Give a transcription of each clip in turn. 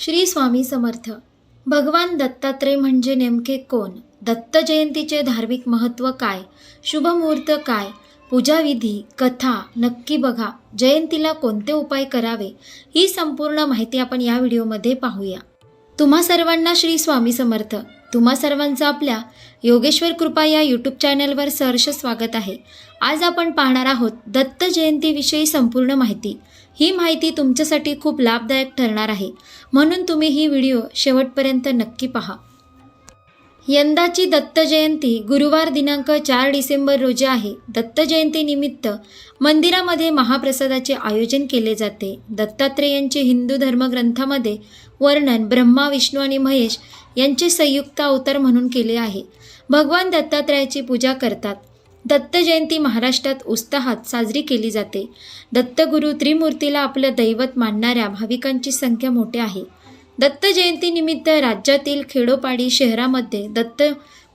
श्री स्वामी समर्थ. भगवान दत्तात्रय म्हणजे नेमके कोण? दत्त जयंतीचे धार्मिक महत्त्व काय? शुभमुहूर्त काय? पूजाविधी कथा नक्की बघा. जयंतीला कोणते उपाय करावे? ही संपूर्ण माहिती आपण या व्हिडिओमध्ये पाहूया. तुम्हा सर्वांना श्री स्वामी समर्थ. तुम्हा सर्वांचं आपल्या योगेश्वर कृपा या यूट्यूब चॅनलवर सहर्ष स्वागत आहे. आज आपण पाहणार आहोत दत्त जयंतीविषयी संपूर्ण माहिती. ही माहिती तुमच्यासाठी खूप लाभदायक ठरणार आहे. म्हणून तुम्ही ही व्हिडिओ शेवटपर्यंत नक्की पहा. यंदाची दत्त जयंती गुरुवार दिनांक चार डिसेंबर रोजी आहे. दत्त जयंतीनिमित्त मंदिरामध्ये महाप्रसादाचे आयोजन केले जाते. दत्तात्रेयांचे हिंदू धर्मग्रंथामध्ये वर्णन ब्रह्मा विष्णू आणि महेश यांचे संयुक्त अवतार म्हणून केले आहे. भगवान दत्तात्रयाची पूजा करतात. दत्त जयंती महाराष्ट्रात उत्साहात साजरी केली जाते. दत्तगुरू त्रिमूर्तीला आपलं दैवत मानणाऱ्या भाविकांची संख्या मोठी आहे. दत्त जयंतीनिमित्त राज्यातील खेडोपाडी शहरामध्ये दत्त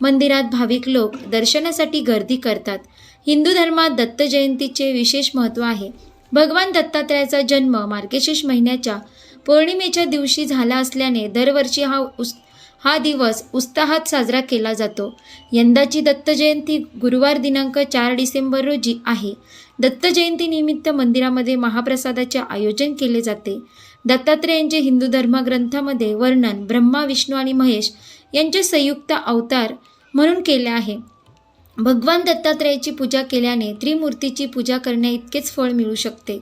मंदिरात भाविक लोक दर्शनासाठी गर्दी करतात. हिंदू धर्मात दत्त जयंतीचे विशेष महत्त्व आहे. भगवान दत्तात्रयाचा जन्म मार्गशीर्ष महिन्याच्या पौर्णिमेच्या दिवशी झाला असल्याने दरवर्षी हा उस हा दिवस उत्साहात साजरा केला जातो. यंदाची दत्त जयंती गुरुवार दिनांक चार डिसेंबर रोजी आहे. दत्त जयंतीनिमित्त मंदिरामध्ये महाप्रसादाचे आयोजन केले जाते. दत्तात्रेयांचे हिंदू धर्मग्रंथामध्ये वर्णन ब्रह्मा विष्णू आणि महेश यांचे संयुक्त अवतार म्हणून केले आहे. भगवान दत्तात्रेयाची पूजा केल्याने त्रिमूर्तीची पूजा करण्या इतकेच फळ मिळू शकते.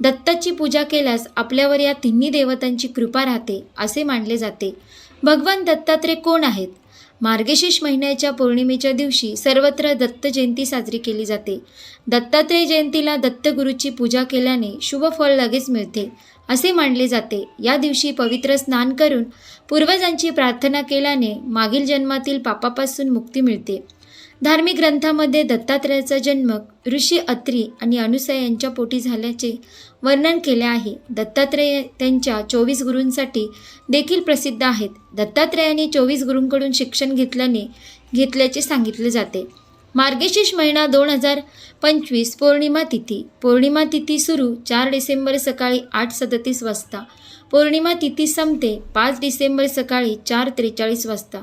दत्ताची पूजा केल्यास आपल्यावर या तिन्ही देवतांची कृपा राहते असे मानले जाते. भगवान दत्तात्रय कोण आहेत? मार्गशीर्ष महिन्याच्या पौर्णिमेच्या दिवशी सर्वत्र दत्त जयंती साजरी केली जाते. दत्तात्रय जयंतीला दत्तगुरूची पूजा केल्याने शुभ फळ लगेच मिळते असे मानले जाते. या दिवशी पवित्र स्नान करून पूर्वजांची प्रार्थना केल्याने मागील जन्मातील पापापासून मुक्ती मिळते. धार्मिक ग्रंथामध्ये दत्तात्रयाचा जन्म ऋषी अत्री आणि अनुसया यांच्या पोटी झाल्याचे वर्णन केले आहे. दत्तात्रेय त्यांच्या चोवीस गुरूंसाठी देखील प्रसिद्ध आहेत. दत्तात्रेयाने चोवीस गुरूंकडून शिक्षण घेतल्याने घेतल्याचे सांगितले जाते. मार्गशीर्ष महिना दोन हजार पंचवीस पौर्णिमा तिथी. पौर्णिमा तिथी सुरू चार डिसेंबर सकाळी आठ सदतीस वाजता. पौर्णिमा तिथी संपते पाच डिसेंबर सकाळी चार त्रेचाळीस वाजता.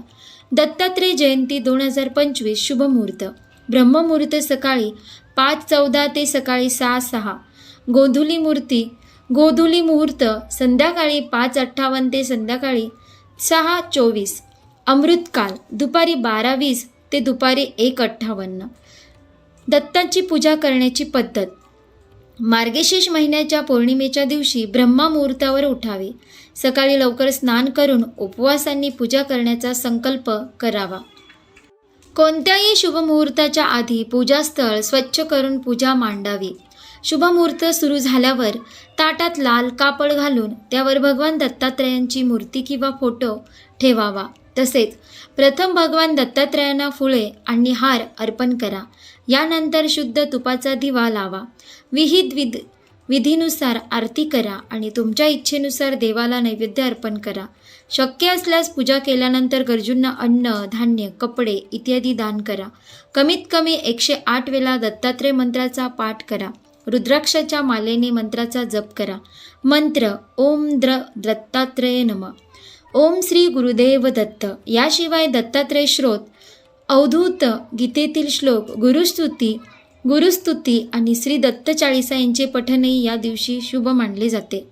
दत्तात्रय जयंती दोन हजार पंचवीस शुभमुहूर्त. ब्रह्ममुहूर्त सकाळी पाच चौदा ते सकाळी सहा सहा. गोधुली मूर्ती गोधुली मुहूर्त संध्याकाळी पाच अठ्ठावन्न ते संध्याकाळी सहा चोवीस अमृतकाल दुपारी बारा वीस ते दुपारी एक अठ्ठावन्न. दत्ताची पूजा करण्याची पद्धत. मार्गशीर्ष महिन्याच्या पौर्णिमेच्या दिवशी ब्रह्मा मुहूर्तावर उठावे. सकाळी लवकर स्नान करून उपवासांनी पूजा करण्याचा संकल्प करावा. कोणत्याही शुभमुहूर्ताच्या आधी पूजास्थळ स्वच्छ करून पूजा मांडावी. शुभमुहूर्त सुरू झाल्यावर ताटात लाल कापड घालून त्यावर भगवान दत्तात्रयांची मूर्ती किंवा फोटो ठेवावा. तसेच प्रथम भगवान दत्तात्रयांना फुले आणि हार अर्पण करा. यानंतर शुद्ध तुपाचा दिवा लावा. विहित विध विधीनुसार आरती करा आणि तुमच्या इच्छेनुसार देवाला नैवेद्य अर्पण करा. शक्य असल्यास पूजा केल्यानंतर गरजूंना अन्न धान्य कपडे इत्यादी दान करा. कमीत कमी एकशे आठ वेळा दत्तात्रय मंत्राचा पाठ करा. रुद्राक्षाच्या मालेने मंत्राचा जप करा. मंत्र ओम द्र दत्तात्रय नम. ओम श्री गुरुदेव दत्त. याशिवाय दत्तात्रय श्रोत अवधूत गीतेतील श्लोक गुरुस्तुती गुरुस्तुती आणि श्री दत्त चाळीसा यांचे पठणही या दिवशी शुभ मानले जाते.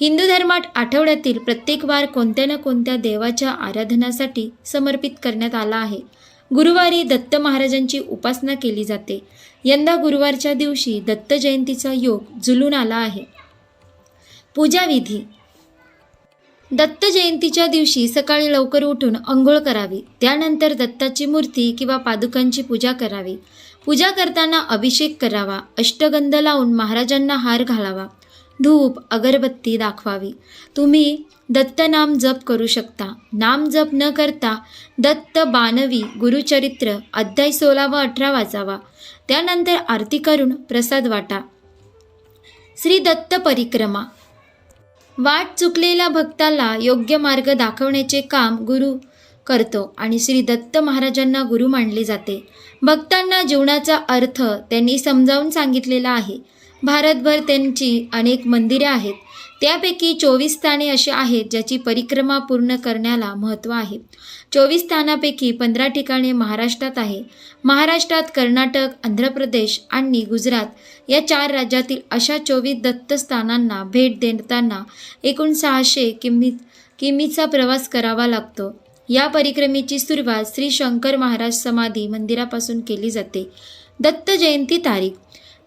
हिंदू धर्मात आठवड्यातील प्रत्येक वार कोणत्या ना कोणत्या देवाच्या आराधनासाठी समर्पित करण्यात आला आहे. गुरुवारी दत्त महाराजांची उपासना केली जाते. यंदा गुरुवारच्या दिवशी दत्त जयंतीचा योग जुलून आला आहे. पूजाविधी दत्त जयंतीच्या दिवशी सकाळी लवकर उठून अंघोळ करावी. त्यानंतर दत्ताची मूर्ती किंवा पादुकांची पूजा करावी. पूजा करताना अभिषेक करावा. अष्टगंध लावून महाराजांना हार घालावा. धूप अगरबत्ती दाखवावी. तुम्ही दत्त नाम जप करू शकता. नाम जप न करता दत्त बानवी गुरुचरित्र अध्याय सोळा व अठरा वाचावा. त्यानंतर आरती करून प्रसाद वाटा. श्री दत्त परिक्रमा. वाट चुकलेल्या भक्ताला योग्य मार्ग दाखवण्याचे काम गुरु करतो आणि श्री दत्त महाराजांना गुरु मानले जाते. भक्तांना जीवनाचा अर्थ त्यांनी समजावून सांगितलेला आहे. भारतभर त्यांची अनेक मंदिरे आहेत. त्यापैकी चोवीस स्थाने अशी आहेत ज्याची परिक्रमा पूर्ण करण्याला महत्त्व आहे. चोवीस स्थानापैकी पंधरा ठिकाणे महाराष्ट्रात आहे. महाराष्ट्रात कर्नाटक आंध्र प्रदेश आणि गुजरात या चार राज्यातील अशा चोवीस दत्तस्थानांना भेट देताना एकूण सहाशे किमी किमीचा प्रवास करावा लागतो. या परिक्रमेची सुरुवात श्री शंकर महाराज समाधी मंदिरापासून केली जाते. दत्त जयंती तारीख.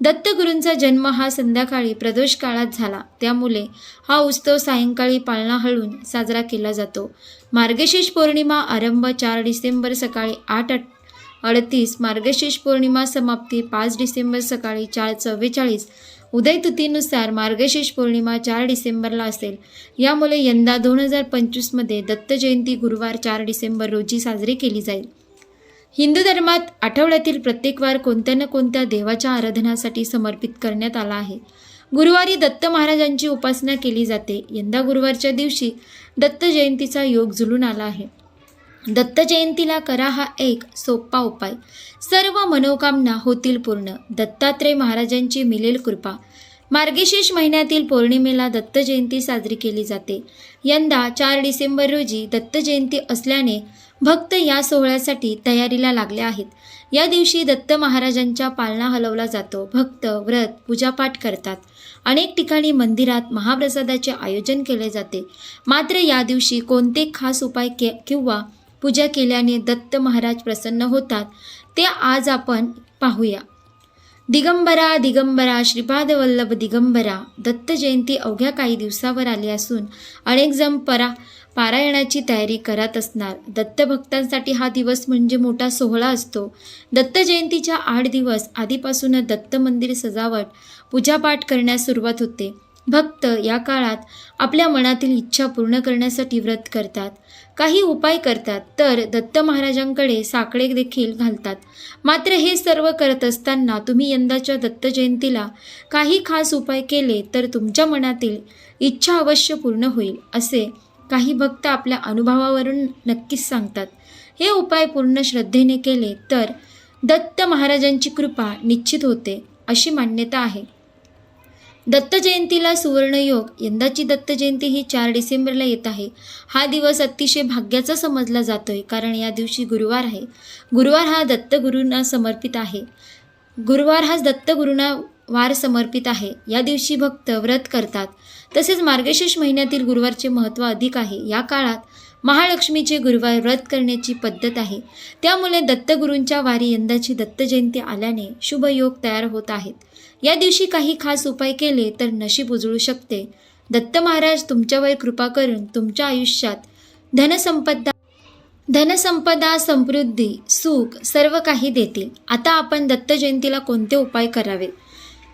दत्तगुरूंचा जन्म हा संध्याकाळी प्रदोष काळात झाला. त्यामुळे हा उत्सव सायंकाळी पाळणा हळून साजरा केला जातो. मार्गशीर्ष पौर्णिमा आरंभ चार डिसेंबर सकाळी आठ अडतीस मार्गशीर्ष पौर्णिमा समाप्ती पाच डिसेंबर सकाळी चार चव्वेचाळीस उदयतुतीनुसार मार्गशीर्ष पौर्णिमा चार डिसेंबरला असेल. यामुळे यंदा दोन हजार पंचवीसमध्ये दत्त जयंती गुरुवार चार डिसेंबर रोजी साजरी केली जाईल. हिंदू धर्मात आठवड्यातील प्रत्येक वार कोणत्या ना कोणत्या देवाच्या आराधनासाठी समर्पित करण्यात आला आहे. गुरुवारी दत्त महाराजांची उपासना केली जाते. यंदा गुरुवारच्या दिवशी दत्त जयंतीचा योग जुळून आला आहे. दत्त जयंतीला करा हा एक सोपा उपाय. सर्व मनोकामना होतील पूर्ण. दत्तात्रय महाराजांची मिळेल कृपा. मार्गशीर्ष महिन्यातील पौर्णिमेला दत्त जयंती साजरी केली जाते. यंदा चार डिसेंबर रोजी दत्त जयंती असल्याने भक्त या सोहळ्यासाठी तयारीला लागले आहेत. या दिवशी दत्त महाराजांच्या पालना हलवला जातो. भक्त व्रत पूजापाठ करतात. अनेक ठिकाणी मंदिरात महाप्रसादाचे आयोजन केले जाते. मात्र या दिवशी कोणते खास उपाय के किंवा पूजा केल्याने दत्त महाराज प्रसन्न होतात ते आज आपण पाहूया. दिगंबरा दिगंबरा श्रीपाद वल्लभ दिगंबरा दत्त जयंती अवघ्या काही दिवसावर आली असून अनेक जण परा पारायणाची तयारी करत असणार. दत्त भक्तांसाठी हा दिवस म्हणजे मोठा सोहळा असतो. दत्त जयंतीच्या आठ दिवस आधीपासूनच दत्त मंदिर सजावट पूजापाठ करण्यास सुरुवात होते. भक्त या काळात आपल्या मनातील इच्छा पूर्ण करण्यासाठी व्रत करतात. काही उपाय करतात तर दत्त महाराजांकडे साकडे देखील घालतात. मात्र हे सर्व करत असताना तुम्ही यंदाच्या दत्त जयंतीला काही खास उपाय केले तर तुमच्या मनातील इच्छा अवश्य पूर्ण होईल असे काही भक्त आपल्या अनुभवावरून नक्कीच सांगतात. हे उपाय पूर्ण श्रद्धेने केले तर दत्त महाराजांची कृपा निश्चित होते अशी मान्यता आहे. दत्त जयंतीला सुवर्णयोग यंदाची दत्त जयंती ही चार डिसेंबरला येत आहे. हा दिवस अतिशय भाग्याचा समजला जातोय कारण या दिवशी गुरुवार आहे. गुरुवार हा दत्तगुरूंना समर्पित आहे. गुरुवार हा दत्तगुरूंना वार समर्पित आहे. या दिवशी भक्त व्रत करतात. तसेच मार्गशीर्ष महिन्यातील गुरुवारचे महत्त्व अधिक आहे. या काळात महालक्ष्मीचे गुरुवार व्रत करण्याची पद्धत आहे. त्यामुळे दत्तगुरूंच्या वारी यंदाची दत्त जयंती आल्याने शुभ योग तयार होत आहेत. या दिवशी काही खास उपाय केले तर नशीब उजळू शकते. दत्त महाराज तुमच्यावर कृपा करून तुमच्या आयुष्यात धनसंपदा धनसंपदा समृद्धी सुख सर्व काही देतील. आता आपण दत्त जयंतीला कोणते उपाय करावेत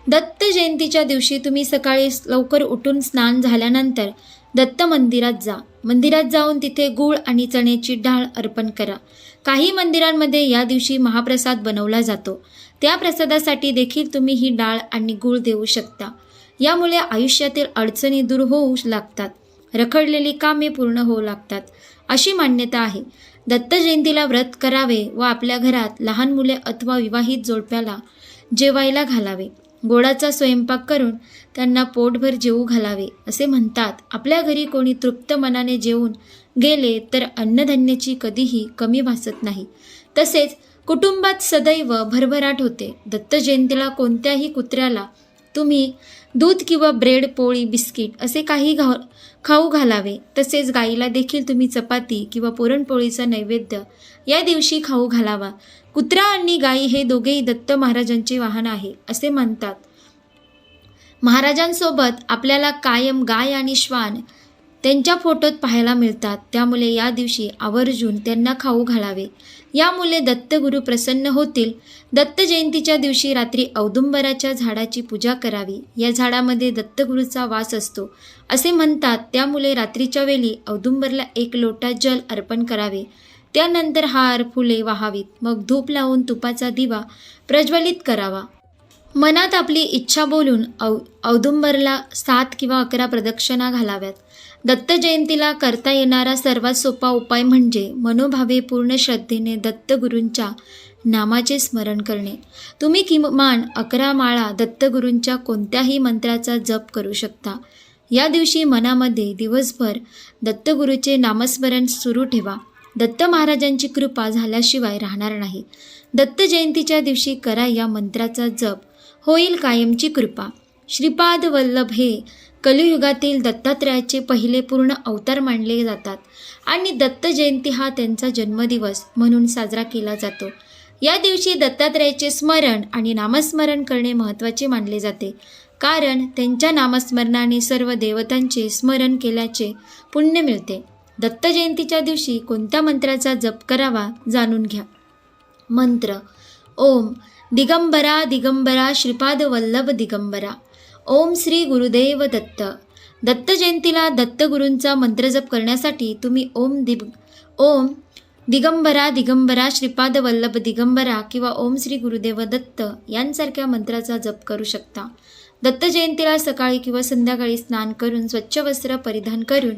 दत्त जयंतीच्या दिवशी तुम्ही सकाळी लवकर उठून स्नान झाल्यानंतर दत्त मंदिरात जा. मंदिरात जाऊन तिथे गूळ आणि चण्याची डाळ अर्पण करा. काही मंदिरांमध्ये या दिवशी महाप्रसाद बनवला जातो. त्या प्रसादासाठी देखील तुम्ही ही डाळ आणि गूळ देऊ शकता. यामुळे आयुष्यातील अडचणी दूर होऊ लागतात. रखडलेली कामे पूर्ण होऊ लागतात. अशी मान्यता आहे. दत्त जयंतीला व्रत करावे व आपल्या घरात लहान मुले अथवा विवाहित जोडप्याला जेवायला घालावे. गोडाचा स्वयंपाक करून त्यांना पोटभर जेवू घालावे असे म्हणतात. आपल्या घरी कोणी तृप्त मनाने जेवून गेले तर अन्नधान्याची कधीही कमी भासत नाही. तसेच कुटुंबात सदैव भरभराट होते. दत्त जयंतीला कोणत्याही कुत्र्याला तुम्ही दूध किंवा ब्रेड पोळी बिस्किट असे काही घाव खाऊ घालावे. तसेच गाईला देखील तुम्ही चपाती किंवा पुरणपोळीचा नैवेद्य या दिवशी खाऊ घालावा. कुत्रा आणि गाई हे दोघेही दत्त महाराजांचे वाहन आहे असे म्हणतात. महाराजांसोबत आपल्याला कायम गाय आणि श्वान त्यांच्या फोटोत पाहायला मिळतात. त्यामुळे या दिवशी आवर्जून त्यांना खाऊ घालावे. यामुळे दत्तगुरू प्रसन्न होतील. दत्त जयंतीच्या दिवशी रात्री औदुंबराच्या झाडाची पूजा करावी. या झाडामध्ये दत्तगुरूचा वास असतो. असे म्हणतात त्यामुळे रात्रीच्या वेळी औदुंबरला एक लोटा जल अर्पण करावे. त्यानंतर हार फुले वाहावीत. मग धूप लावून तुपाचा दिवा प्रज्वलित करावा. मनात आपली इच्छा बोलून औ औदुंबरला सात किंवा अकरा प्रदक्षिणा घालाव्यात. दत्त जयंतीला करता येणारा सर्वात सोपा उपाय म्हणजे मनोभावे पूर्ण श्रद्धेने दत्तगुरूंच्या नामाचे स्मरण करणे. तुम्ही किमान अकरा माळा दत्तगुरूंच्या कोणत्याही मंत्राचा जप करू शकता. या दिवशी मनामध्ये दिवसभर दत्तगुरूचे नामस्मरण सुरू ठेवा. दत्त महाराजांची कृपा झाल्याशिवाय राहणार नाही. दत्त जयंतीच्या दिवशी करा या मंत्राचा जप. होईल कायमची कृपा. श्रीपाद वल्लभ हे कलियुगातील दत्तात्रयाचे पहिले पूर्ण अवतार मानले जातात आणि दत्त जयंती हा त्यांचा जन्मदिवस म्हणून साजरा केला जातो. या दिवशी दत्तात्रयाचे स्मरण आणि नामस्मरण करणे महत्त्वाचे मानले जाते. कारण त्यांच्या नामस्मरणाने सर्व देवतांचे स्मरण केल्याचे पुण्य मिळते. दत्त जयंतीच्या दिवशी कोणत्या मंत्राचा जप करावा जाणून घ्या. मंत्र. ओम. दिगंबरा दिगंबरा श्रीपाद वल्लभ दिगंबरा. ओम श्री गुरुदेव दत्त. दत्त जयंतीला दत्तगुरूंचा मंत्रजप करण्यासाठी तुम्ही ओम दिग ओम दिगंबरा दिगंबरा श्रीपाद वल्लभ दिगंबरा किंवा ओम श्री गुरुदेव दत्त यांसारख्या मंत्राचा जप करू शकता. दत्त जयंतीला सकाळी किंवा संध्याकाळी स्नान करून स्वच्छ वस्त्र परिधान करून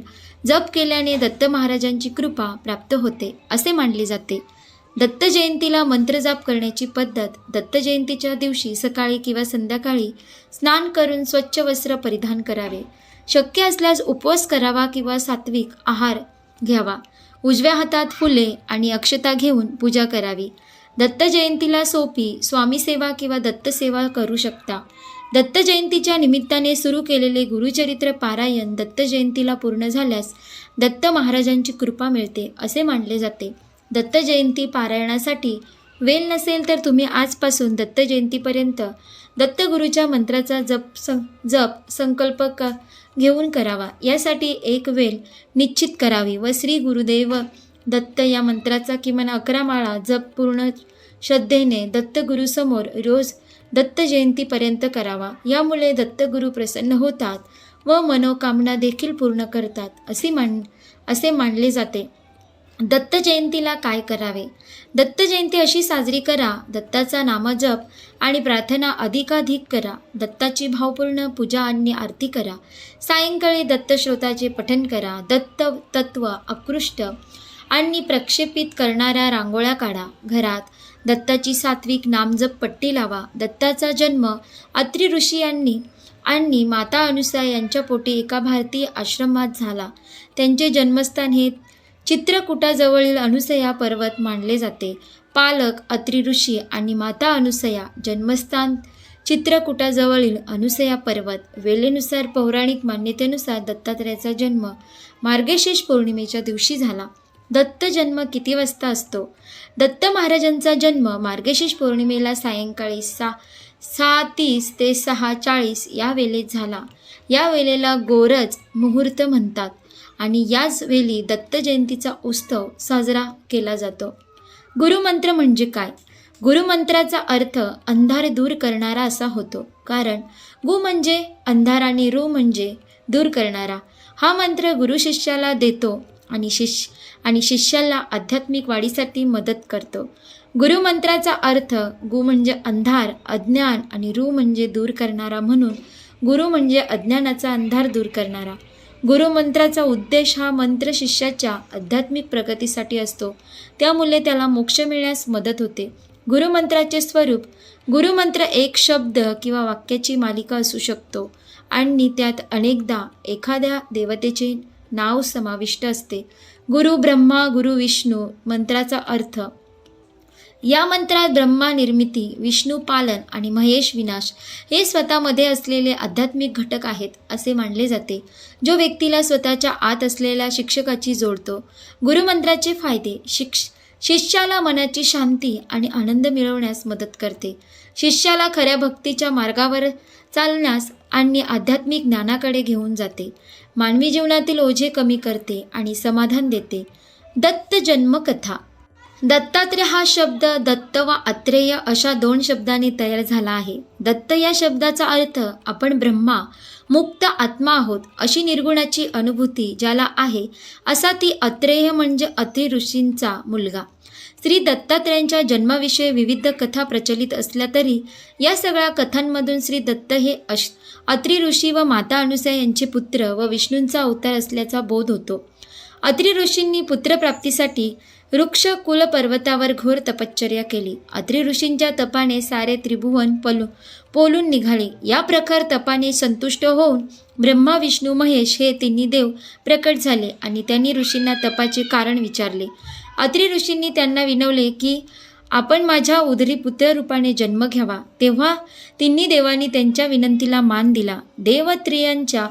जप केल्याने दत्त महाराजांची कृपा प्राप्त होते असे मानले जाते. दत्त जयंतीला मंत्रजाप करण्याची पद्धत दत्त जयंतीच्या दिवशी सकाळी किंवा संध्याकाळी स्नान करून स्वच्छ वस्त्र परिधान करावे. शक्य असल्यास उपवास करावा किंवा सात्विक आहार घ्यावा. उजव्या हातात फुले आणि अक्षता घेऊन पूजा करावी. दत्त जयंतीला सोपी स्वामी सेवा किंवा दत्त सेवा करू शकता. दत्त जयंतीच्या निमित्ताने सुरू केलेले गुरुचरित्र पारायण दत्त जयंतीला पूर्ण झाल्यास दत्त महाराजांची कृपा मिळते असे मानले जाते. दत्त जयंती पारायणासाठी वेल नसेल तर तुम्ही आजपासून दत्त जयंतीपर्यंत दत्तगुरूच्या मंत्राचा जप सं जप संकल्प क घेऊन करावा. यासाठी एक वेल निश्चित करावी व श्री गुरुदेव दत्त या मंत्राचा किमान अकरा माळा जप पूर्ण श्रद्धेने दत्तगुरूसमोर रोज दत्त जयंतीपर्यंत करावा. यामुळे दत्तगुरू प्रसन्न होतात व मनोकामना देखील पूर्ण करतात असे मान असे मानले जाते. दत्त जयंतीला काय करावे? दत्त जयंती अशी साजरी करा दत्ताचा नामजप आणि प्रार्थना अधिकाधिक करा. दत्ताची भावपूर्ण पूजा आणि आरती करा. सायंकाळी दत्तश्रोताचे पठन करा. दत्त तत्व आकृष्ट आणि प्रक्षेपित करणाऱ्या रांगोळ्या काढा. घरात दत्ताची सात्विक नामजप पट्टी लावा. दत्ताचा जन्म अत्रि ऋषी यांनी आणि माता अनुसा यांच्या पोटी एका भारतीय आश्रमात झाला. त्यांचे जन्मस्थान हे चित्रकूटाजवळील अनुसया पर्वत मानले जाते. पालक अत्रि ऋषी आणि माता अनुसया जन्मस्थान चित्रकूटाजवळील अनुसया पर्वत. वेळेनुसार पौराणिक मान्यतेनुसार दत्तात्रयाचा जन्म मार्गशीर्ष पौर्णिमेच्या दिवशी झाला. दत्त जन्म किती वाजता असतो? दत्त महाराजांचा जन्म मार्गशीर्ष पौर्णिमेला सायंकाळी सा सहा तीस ते सहा चाळीस या वेळेत झाला. या वेळेला गोरज मुहूर्त म्हणतात आणि याच वेळी दत्त जयंतीचा उत्सव साजरा केला जातो. गुरुमंत्र म्हणजे काय? गुरुमंत्राचा अर्थ अंधार दूर करणारा असा होतो. कारण गु म्हणजे अंधार आणि रू म्हणजे दूर करणारा. हा मंत्र गुरु शिष्याला देतो आणि शिष्य आणि शिष्याला आध्यात्मिक वाढीसाठी मदत करतो. गुरुमंत्राचा अर्थ गु म्हणजे अंधार अज्ञान आणि रू म्हणजे दूर करणारा म्हणून गुरु म्हणजे अज्ञानाचा अंधार दूर करणारा. गुरुमंत्राचा उद्देश हा मंत्र शिष्याच्या आध्यात्मिक प्रगतीसाठी असतो. त्यामुळे त्याला मोक्ष मिळण्यास मदत होते. गुरुमंत्राचे स्वरूप गुरुमंत्र एक शब्द किंवा वाक्याची मालिका असू शकतो आणि त्यात अनेकदा एखाद्या देवतेचे नाव समाविष्ट असते. गुरु ब्रह्मा गुरु विष्णू मंत्राचा अर्थ या मंत्रात ब्रह्मा निर्मिती विष्णू पालन आणि महेश विनाश हे स्वतःमध्ये असलेले आध्यात्मिक घटक आहेत असे मानले जाते. जो व्यक्तीला स्वतःच्या आत असलेल्या शिक्षकाची जोडतो गुरुमंत्राचे फायदे शिक्ष शिष्याला मनाची शांती आणि आनंद मिळवण्यास मदत करते. शिष्याला खऱ्या भक्तीच्या मार्गावर चालण्यास आणि आध्यात्मिक ज्ञानाकडे घेऊन जाते. मानवी जीवनातील ओझे कमी करते आणि समाधान देते. दत्त जन्मकथा दत्तात्रेय हा शब्द दत्त व अत्रेय अशा दोन शब्दांनी तयार झाला आहे. दत्त या शब्दाचा अर्थ आपण ब्रह्मा मुक्त आत्मा आहोत अशी निर्गुणाची अनुभूती ज्याला आहे असा ती अत्रेय म्हणजे अत्रि ऋषींचा मुलगा. श्री दत्तात्रयांच्या जन्माविषयी विविध कथा प्रचलित असल्या तरी या सगळ्या कथांमधून श्री दत्त हे अश अत्रि ऋषी व माता अनुसया यांचे पुत्र व विष्णूंचा अवतार असल्याचा बोध होतो. अत्रि ऋषींनी पुत्रप्राप्तीसाठी वृक्ष कुल पर्वतावर घोर तपश्चर्या केली. अत्रि ऋषींच्या तपाने सारे त्रिभुवन पलू पोलून निघाले. या प्रकार तपाने संतुष्ट होऊन ब्रह्मा विष्णू महेश हे तिन्ही देव प्रकट झाले आणि त्यांनी ऋषींना तपाचे कारण विचारले. अत्रि ऋषींनी त्यांना विनवले की आपण माझ्या उदरी पुत्ररूपाने जन्म घ्यावा. तेव्हा तिन्ही देवांनी त्यांच्या विनंतीला मान दिला. देवत्रियांच्या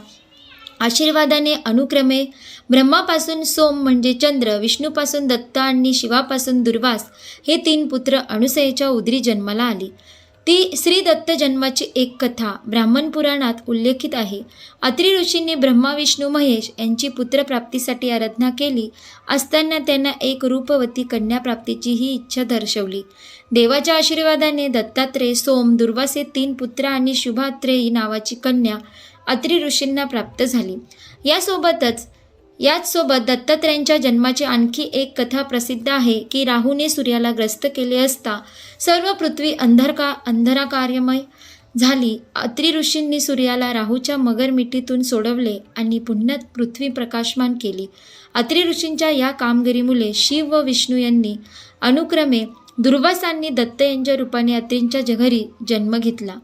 आशीर्वादाने अनुक्रमे ब्रह्मापासून सोम म्हणजे चंद्र विष्णूपासून दत्त आणि शिवापासून दुर्वास हे तीन पुत्र अणुसयेच्या उदरी जन्माला आली. ती श्री दत्त जन्माची एक कथा ब्राह्मण पुराणात उल्लेखित आहे. अत्रि ऋषींनी ब्रह्मा विष्णू महेश यांची पुत्रप्राप्तीसाठी आराधना केली असताना त्यांना एक रूपवती कन्याप्राप्तीची ही इच्छा दर्शवली. देवाच्या आशीर्वादाने दत्तात्रेय सोम दुर्वासे तीन पुत्र आणि शुभात्रेयी नावाची कन्या अत्रि ऋषींना प्राप्त झाली. यासोबतच याचसोबत दत्तात्रयांच्या जन्माची आणखी एक कथा प्रसिद्ध आहे की राहूने सूर्याला ग्रस्त केले असता सर्व पृथ्वी अंधरका अंधराकार्यमय झाली. अत्रि ऋषींनी सूर्याला राहूच्या मगर मिठीतून सोडवले आणि पुन्हा पृथ्वी प्रकाशमान केली. अत्रि ऋषींच्या या कामगिरीमुळे शिव व विष्णू यांनी अनुक्रमे दुर्वासांनी दत्त यांच्या रूपाने अत्रींच्या घरी जन्म घेतला.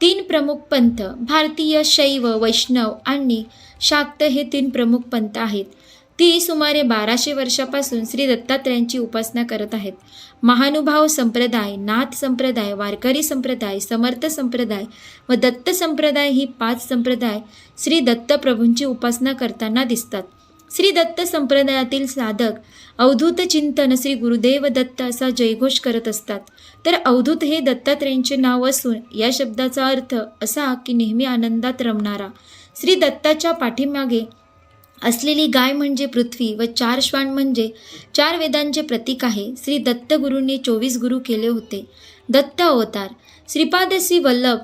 तीन प्रमुख पंथ भारतीय शैव वैष्णव आणि शाक्त हे तीन प्रमुख पंथ आहेत. ती सुमारे बाराशे वर्षापासून श्री दत्तात्रयांची उपासना करत आहेत. महानुभाव संप्रदाय नाथ संप्रदाय वारकरी संप्रदाय समर्थ संप्रदाय व दत्त संप्रदाय ही पाच संप्रदाय श्री दत्त प्रभूंची उपासना करताना दिसतात. श्री दत्त संप्रदायातील साधक अवधूत चिंतन श्री गुरुदेव दत्त असा जयघोष करत असतात. तर अवधूत हे दत्तात्रेयांचे नाव असून या शब्दाचा अर्थ असा की नेहमी आनंदात रमणारा. श्री दत्ताच्या पाठीमागे असलेली गाय म्हणजे पृथ्वी व चार श्वान म्हणजे चार वेदांचे प्रतीक आहे. श्री दत्तगुरूंनी चोवीस गुरु केले होते. दत्त अवतार. श्रीपाद श्री वल्लभ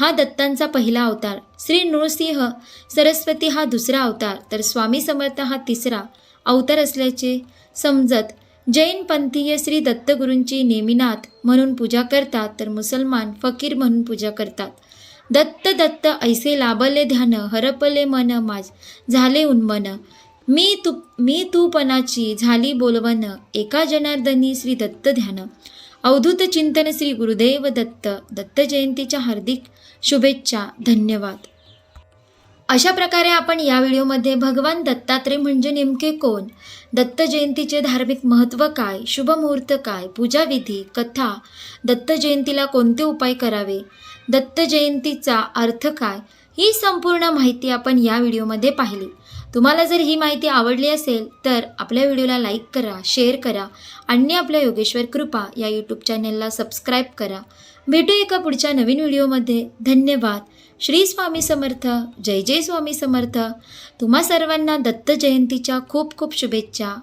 हा दत्तांचा पहिला अवतार. श्री नृसिंह सरस्वती हा दुसरा अवतार. तर स्वामी समर्थ हा तिसरा अवतार असल्याचे समजत जैन पंथीय श्री दत्तगुरूंची नेमिनाथ म्हणून पूजा करतात. तर मुसलमान फकीर म्हणून पूजा करतात. दत्त दत्त ऐसे लाभले ध्यान हरपले मन माझ झाले उन्मन. मी तू मी तूपणाची झाली बोलवन एका जनार्दनी श्री दत्त ध्यान. अवधूत चिंतन श्री गुरुदेव दत्त. दत्त जयंतीच्या हार्दिक शुभेच्छा धन्यवाद. अशा प्रकारे आपण या व्हिडिओमध्ये भगवान दत्तात्रय म्हणजे नेमके कोण? दत्त जयंतीचे धार्मिक महत्त्व काय? शुभमुहूर्त काय? पूजाविधी कथा दत्त जयंतीला कोणते उपाय करावे? दत्त जयंतीचा अर्थ काय? ही संपूर्ण माहिती आपण या व्हिडिओमध्ये पाहिली. तुम्हाला जर ही माहिती आवडली असेल तर आपल्या व्हिडिओला लाईक करा शेअर करा आणि आपल्या योगेश्वर कृपा या यूट्यूब चॅनेलला सबस्क्राईब करा. भेटू एका पुढच्या नवीन व्हिडिओमध्ये. धन्यवाद. श्री स्वामी समर्थ. जय जय स्वामी समर्थ. तुम्हा सर्वांना दत्त जयंतीच्या खूप खूप शुभेच्छा.